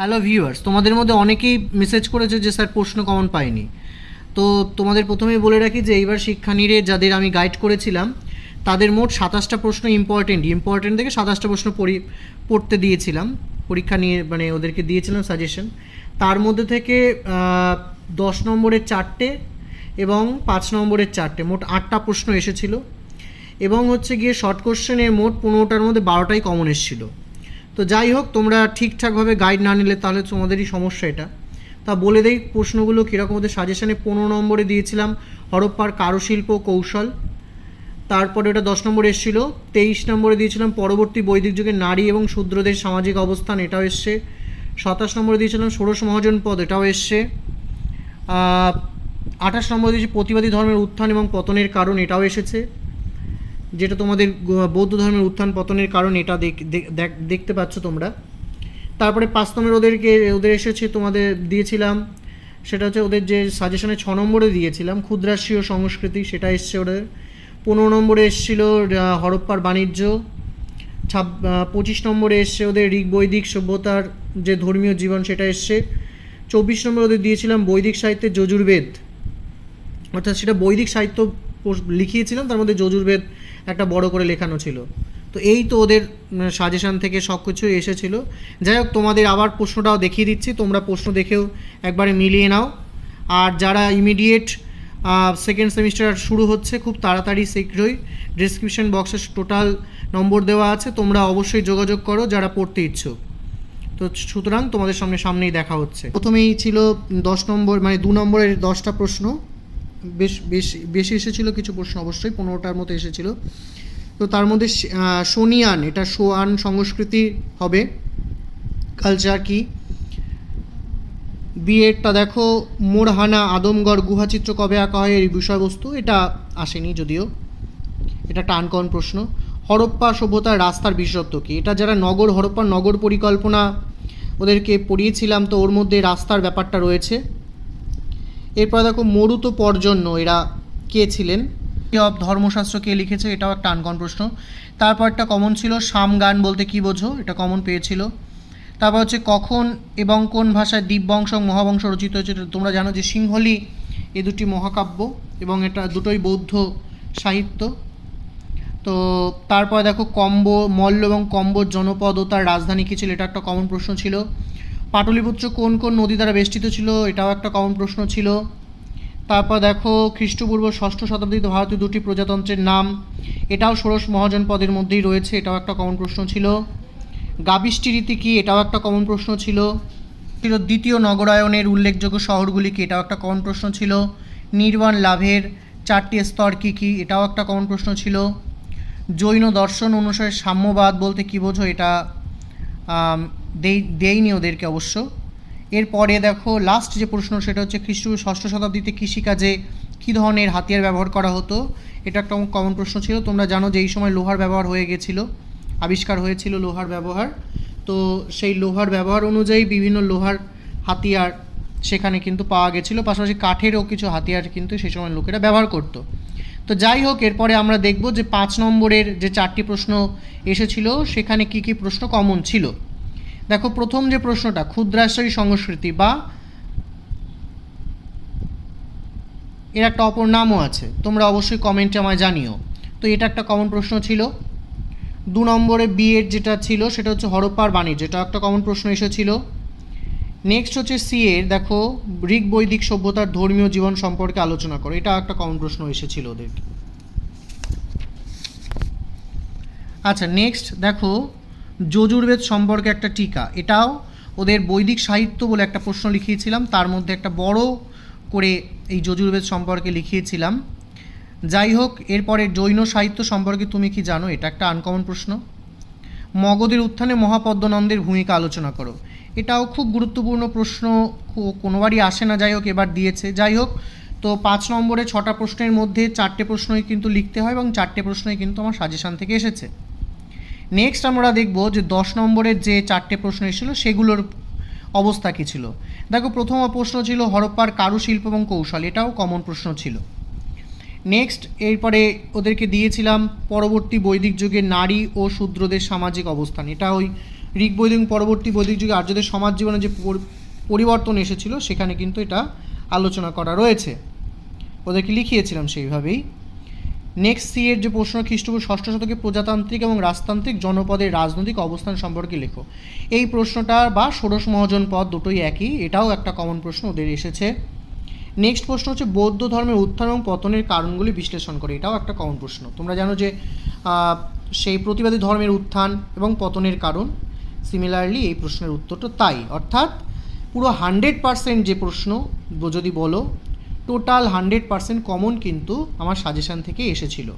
Hello viewers তোমাদের মধ্যে অনেকেই মেসেজ করেছে যে, স্যার, প্রশ্ন কমন পাইনি। তো তোমাদের প্রথমেই বলে রাখি যে, এইবার শিক্ষা শিক্ষানীরে যাদের আমি গাইড করেছিলাম, তাদের মোট সাতাশটা প্রশ্ন ইম্পর্টেন্ট ইম্পর্টেন্ট থেকে সাতাশটা প্রশ্ন পড়ি, পড়তে দিয়েছিলাম। পরীক্ষা নিয়ে মানে ওদেরকে দিয়েছিলাম সাজেশন তার মধ্যে থেকে দশ নম্বরের চারটে এবং পাঁচ নম্বরের চারটে, মোট আটটা প্রশ্ন এসেছিল। এবং হচ্ছে গিয়ে শর্ট কোশ্চেনের মোট পনেরোটার মধ্যে বারোটাই কমন এসেছিল। তো যাই হোক, তোমরা ঠিকঠাকভাবে গাইড না নিলে তাহলে তোমাদেরই সমস্যা এটা। তা বলে দেই প্রশ্নগুলো কীরকম ওদের সাজেশানে পনেরো নম্বরে দিয়েছিলাম, হরপ্পার কারুশিল্প কৌশল। তারপরে ওটা দশ নম্বর এসেছিল। তেইশ নম্বরে দিয়েছিলাম, পরবর্তী বৈদিক যুগে নারী এবং শূদ্রদের সামাজিক অবস্থান, এটাও এসছে। সাতাশ নম্বরে দিয়েছিলাম, ষোড়শ মহাজন পদ, এটাও এসছে। আঠাশ নম্বরে দিয়েছি, প্রতিবাদী ধর্মের উত্থান এবং পতনের কারণ, এটাও এসেছে। যেটা তোমাদের বৌদ্ধ ধর্মের উত্থান পতনের কারণ এটা দেখ- দেখ- দেখ- দেখতে পাচ্ছ তোমরা। তারপরে পাঁচ নম্বর ওদেরকে, ওদের এসেছে তোমাদের দিয়েছিলাম, সেটা হচ্ছে ওদের যে সাজেশনে ছ নম্বরে দিয়েছিলাম ক্ষুদ্রাশীয় সংস্কৃতি, সেটা এসছে ওদের। পনেরো নম্বরে এসেছিল হরপ্পার বাণিজ্য। ছাব পঁচিশ নম্বরে এসছে ওদের ঋগ বৈদিক সভ্যতার যে ধর্মীয় জীবন, সেটা এসছে। চব্বিশ নম্বরে ওদের দিয়েছিলাম বৈদিক সাহিত্যের যজুর্বেদ। অর্থাৎ সেটা বৈদিক সাহিত্য লিখিয়েছিলাম, তার মধ্যে যজুর্বেদ একটা বড় করে লেখানো ছিল। তো এই তো ওদের সাজেশান থেকে সব কিছুই এসেছিল। যাই হোক, তোমাদের আবার প্রশ্নটাও দেখিয়ে দিচ্ছি। তোমরা প্রশ্ন দেখেও একবারে মিলিয়ে নাও। আর যারা ইমিডিয়েট সেকেন্ড সেমিস্টার শুরু হচ্ছে, খুব তাড়াতাড়ি শীঘ্রই ডিসক্রিপশন বক্সে টোটাল নম্বর দেওয়া আছে। তোমরা অবশ্যই যোগাযোগ করো যারা পড়তে ইচ্ছুক। তো সুতরাং তোমাদের সামনে সামনেই দেখা হচ্ছে। প্রথমেই ছিল দশ নম্বর মানে দু নম্বরের দশটা প্রশ্ন। বেশ, বেশি বেশি এসেছিল কিছু প্রশ্ন অবশ্যই, পনেরোটার মতো এসেছিল। তো তার মধ্যে সোনিয়ান, এটা সোয়ান সংস্কৃতি হবে। কালচার কি? বিএডটা দেখো, মোরহানা আদমগড় গুহাচিত্র কবে আঁকা হয় এই বিষয়বস্তু, এটা আসেনি যদিও। এটা একটা প্রশ্ন। হরপ্পা সভ্যতার রাস্তার বিশেষত্ব কী? এটা যারা নগর হরপ্পা নগর পরিকল্পনা ওদেরকে পড়িয়েছিলাম, তো ওর মধ্যে রাস্তার ব্যাপারটা রয়েছে। এরপর দেখো মরুত পর্জন্য, এরা কে ছিলেন? অফ ধর্মশাস্ত্র কে লিখেছে এটাও একটা আনকমন প্রশ্ন। তারপর একটা কমন ছিল সাম গান বলতে কি বোঝো? এটা কমন পেয়েছিল। তারপর হচ্ছে কখন এবং কোন ভাষায় দীপবংশ মহাবংশ রচিত হয়েছে তোমরা জানো যে সিংহলি এ দুটি মহাকাব্য এবং এটা দুটোই বৌদ্ধ সাহিত্য। তো তারপর দেখো কম্ব, মল্ল এবং কম্বোর জনপদ ও তার রাজধানী কী ছিল? এটা একটা কমন প্রশ্ন ছিল। পাটলিপুত্র কোন কোন নদী দ্বারা বেষ্টিত ছিল, এটাও একটা কমন প্রশ্ন ছিল। তারপর দেখো, খ্রিস্টপূর্ব ষষ্ঠ শতাব্দীতে ভারতীয় দুটি প্রজাতন্ত্রের নাম। এটাও ষোড়শ মহাজন পদের মধ্যেই রয়েছে, এটাও একটা কমন প্রশ্ন ছিল। গাবিষ্টি রীতি কী, এটাও একটা কমন প্রশ্ন ছিল। ছিল দ্বিতীয় নগরায়নের উল্লেখযোগ্য শহরগুলি কি, এটাও একটা কমন প্রশ্ন ছিল। নির্বাণ লাভের চারটি স্তর কী কী, এটাও একটা কমন প্রশ্ন ছিল। জৈন দর্শন অনুসারে সাম্যবাদ বলতে কী বোঝো, এটা দেই দেয়নি ওদেরকে অবশ্য। এরপরে দেখো লাস্ট যে প্রশ্ন, সেটা হচ্ছে খ্রিস্ট ষষ্ঠ শতাব্দীতে কৃষিকাজে কী ধরনের হাতিয়ার ব্যবহার করা হতো? এটা একটা কমন প্রশ্ন ছিল। তোমরা জানো যে এই সময় লোহার ব্যবহার হয়ে গেছিল, আবিষ্কার হয়েছিল লোহার ব্যবহার। তো সেই লোহার ব্যবহার অনুযায়ী বিভিন্ন লোহার হাতিয়ার সেখানে কিন্তু পাওয়া গেছিল। পাশাপাশি কাঠেরও কিছু হাতিয়ার কিন্তু সেই সময় লোকেরা ব্যবহার করতো। তো যাই হোক, এরপরে আমরা দেখব যে পাঁচ নম্বরের যে চারটি প্রশ্ন এসেছিল, সেখানে কি কি প্রশ্ন কমন ছিল। দেখো, প্রথম যে প্রশ্নটা, ক্ষুদ্রাশ্রয়ী সংস্কৃতি বা এর একটা অপর নামও আছে, তোমরা অবশ্যই কমেন্টে আমায় জানিও। তো এটা একটা কমন প্রশ্ন ছিল। দু নম্বরে বিএড যেটা ছিল, সেটা হচ্ছে হরপ্পার বাণিজ্য এটা একটা কমন প্রশ্ন এসেছিল। নেক্সট হচ্ছে সি এর, দেখো ঋগ বৈদিক সভ্যতার ধর্মীয় জীবন সম্পর্কে আলোচনা করো এটা একটা কমন প্রশ্ন এসেছিল ওদের। আচ্ছা নেক্সট দেখো যজুর্বেদ সম্পর্কে একটা টিকা। এটাও ওদের বৈদিক সাহিত্য বলে একটা প্রশ্ন লিখিয়েছিলাম। তার মধ্যে একটা বড় করে এই যজুর্বেদ সম্পর্কে লিখিয়েছিলাম। যাই হোক, এরপরে জৈন সাহিত্য সম্পর্কে তুমি কি জানো? এটা একটা আনকমন প্রশ্ন। মগধের উত্থানে মহাপদ্মনন্দের ভূমিকা আলোচনা করো। এটাও খুব গুরুত্বপূর্ণ প্রশ্ন কোনোবারই আসে না। যাই হোক, এবার দিয়েছে। যাই হোক, তো পাঁচ নম্বরে ছটা প্রশ্নের মধ্যে চারটে প্রশ্নই কিন্তু লিখতে হয় এবং চারটে প্রশ্নই কিন্তু আমার সাজেশান থেকে এসেছে। নেক্সট আমরা দেখব যে দশ নম্বরের যে চারটে প্রশ্ন এসেছিল, সেগুলোর অবস্থা কী ছিল? দেখো, প্রথম প্রশ্ন ছিল হরপ্পার কারুশিল্প এবং কৌশল, এটাও কমন প্রশ্ন ছিল। নেক্সট এরপরে ওদেরকে দিয়েছিলাম পরবর্তী বৈদিক যুগে নারী ও শূদ্রদের সামাজিক অবস্থান। এটা ওই ঋগ বৈদিক পরবর্তী বৈদিক যুগে আর্যদের সমাজ জীবনে যে পরিবর্তন এসেছিল, সেখানে কিন্তু এটা আলোচনা করা রয়েছে। ওদেরকে লিখিয়েছিলাম সেইভাবেই। নেক্সট সি এর যে প্রশ্ন, খ্রিস্টপূর্ব ষষ্ঠ শতকে প্রজাতান্ত্রিক এবং রাজতান্ত্রিক জনপদের রাজনৈতিক অবস্থান সম্পর্কে লেখো। এই প্রশ্নটা বা ষোড়শ মহাজন পদ দুটোই একই, এটাও একটা কমন প্রশ্ন, ওদের এসেছে। নেক্সট প্রশ্ন হচ্ছে, বৌদ্ধ ধর্মের উত্থান এবং পতনের কারণগুলি বিশ্লেষণ করে, এটাও একটা কমন প্রশ্ন। তোমরা জানো যে সেই প্রতিবাদী ধর্মের উত্থান এবং পতনের কারণ সিমিলারলি এই প্রশ্নের উত্তরটা তাই। অর্থাৎ পুরো হান্ড্রেড পার্সেন্ট যে প্রশ্ন, যদি বলো টোটাল হান্ড্রেড পারসেন্ট কমন কিন্তু আমার সাজেশান থেকে এসেছিল।